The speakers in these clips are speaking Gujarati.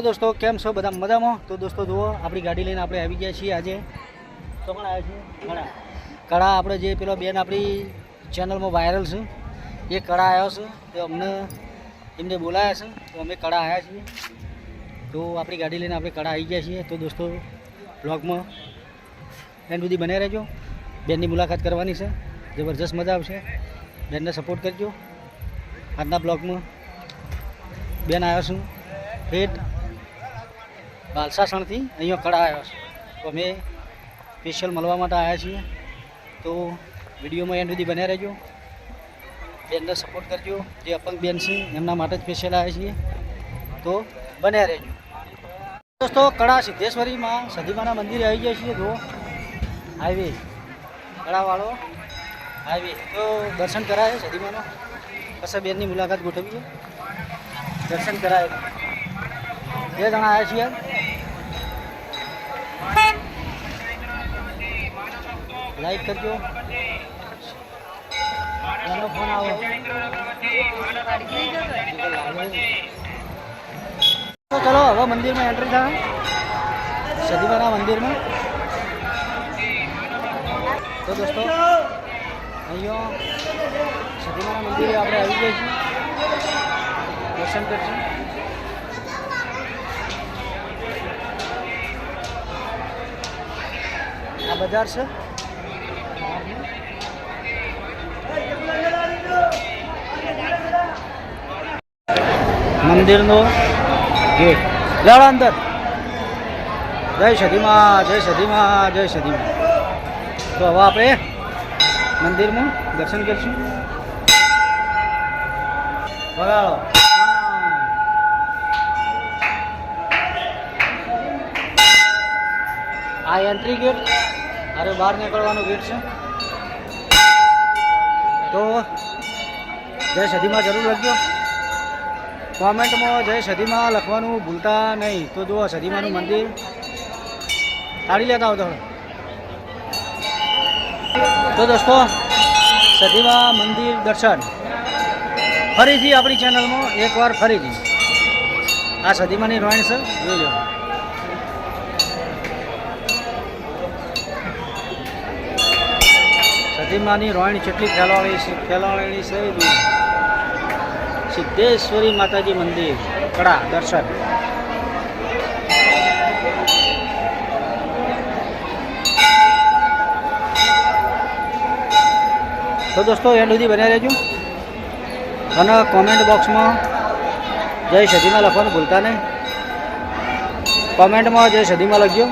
હેલો દોસ્તો, કેમ છો બધા? મજામાં? તો દોસ્તો, જુઓ, આપણી ગાડી લઈને આપણે આવી ગયા છીએ આજે. તો પણ આવ્યા છીએ કળા. કળા આપણે જે પેલો બેન આપણી ચેનલમાં વાયરલ છે, એ કળા આવ્યો છે. તો અમને, એમને બોલાયા છે. તો અમે કળા આવ્યા છીએ. તો આપણી ગાડી લઈને આપણે કળા આવી ગયા છીએ. તો દોસ્તો બ્લોગમાં એન્ડ સુધી બન્યા રહેજો. બેનની મુલાકાત કરવાની છે. જબરજસ્ત મજા આવશે. બેનને સપોર્ટ કરજો. આજના બ્લોગમાં બેન આવ્યા છું. હેઠ બાલસાસણથી અહીંયા કડા આવ્યો છે. તો અમે સ્પેશિયલ મળવા માટે આવ્યા છીએ. તો વિડીયોમાં એન્ડ સુધી બન્યા રહેજો. બેનને સપોર્ટ કરજો. જે અપંગ બેન છે, એમના માટે સ્પેશિયલ આવ્યા છીએ. તો બન્યા રહેજો. દોસ્તો કડા સિદ્ધેશ્વરીમાં સદીમાના મંદિરે આવી ગયા છીએ. જો હાઈવે કડાવાળો હાઈવે તો દર્શન કરાય સદીમાના. પછી બેનની મુલાકાત ગોઠવીએ. દર્શન કરાય. બે જણા આવ્યા છીએ. લાઈક કરજો. એનો ફોન આવો. તો ચલો, હવે મંદિરમાં એન્ટ્રી થાય. સદીમાના મંદિરમાં. તો દોસ્તો, અહીંયા સદીમાના મંદિરે આપણે આવી ગયા છીએ દર્શન કરશું. બજાર છે. મંદિરનો ગેટ. જાઓ અંદર. જય સધીમાં જય સધીમાં જય સધીમાં તો હવે આપણે મંદિરમાં દર્શન કરીશું. બગાડો આ એન્ટ્રી ગેટ અરે બહાર નીકળવાનું ગેટ છે? તો જય સધીમાં જરૂર લખજો. કોમેન્ટમાં જય સધીમાં લખવાનું ભૂલતા નહીં. તો જુઓ સધીમાનું મંદિર. તાળી લેતા આવતો તો દોસ્તો, સધીમા મંદિર દર્શન. ફરીથી આપણી ચેનલમાં એકવાર ફરીથી. આ સધીમાની રોયણ છે જોઈ લો. રોયણ કેટલી ફેલાવાળી છે ફેલાવાળી છે. સિદ્ધેશ્વરી માતાજી મંદિર કડા દર્શન. તો દોસ્તો, એન્ડ સુધી બન્યા રહેજો. અને કોમેન્ટ બોક્સમાં જય સદીમાં લખવાનું ભૂલતા નહીં. કોમેન્ટમાં જય સદીમાં લખજો.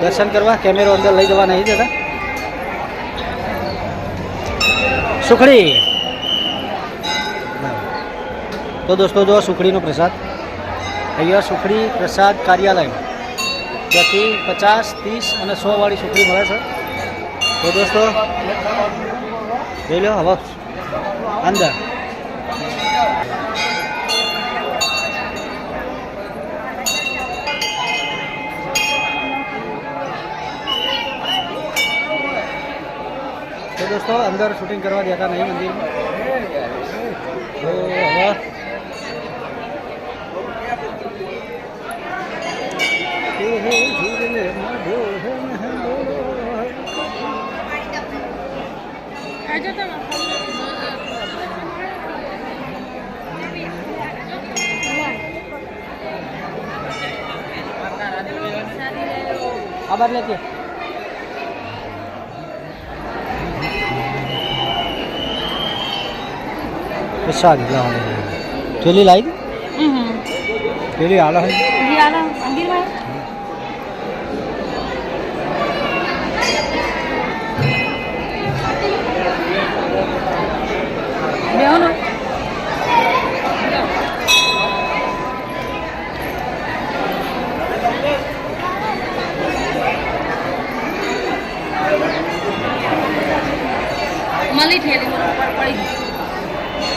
દર્શન કરવા, કેમેરો અંદર લઈ જવા નહીં જતા સુખડી. તો દોસ્તો જો સુખડીનો પ્રસાદ. અહીંયા સુખડી પ્રસાદ કાર્યાલય. ત્યાંથી પચાસ, ત્રીસ અને સો વાળી સુખડી મળે છે. તો દોસ્તો, જોઈ લો હવે. અંદર. તો દોસ્તો અંદર શૂટિંગ કરવા દેતા નહીં મંદિરમાં તો હવે આભાર લેતી પ્રસાદ લાવવાની થેલી લાવી થેલી હાલો હોય મળી ઠેલી પડી.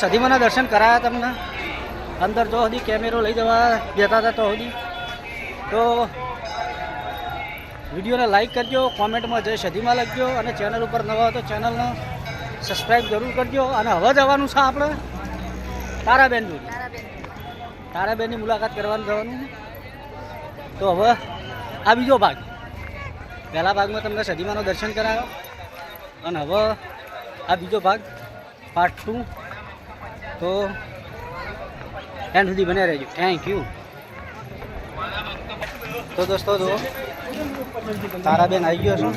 તો સદીમાના દર્શન કરાયા તમને? અંદર જો સુધી કેમેરો લઈ જવા દેતા હતા તો સુધી તો વિડીયોને લાઈક કરજો, કોમેન્ટમાં જય સધીમાં લખજો અને ચેનલ ઉપર નવા હોય તો ચેનલને સબસ્ક્રાઈબ જરૂર કરજો. અને હવે જવાનું છે આપણે તારાબેન તારાબેનની મુલાકાત કરવાનું જવાનું તો હવે આ બીજો ભાગ. પહેલા ભાગમાં તમને સદીમાનો દર્શન કરાયો. અને હવે આ બીજો ભાગ પાર્ટ ટુ તો એન્ડ સુધી બને રહેજો. થેન્ક યુ તો દોસ્તો જો તારાબેન આવી ગયો છો.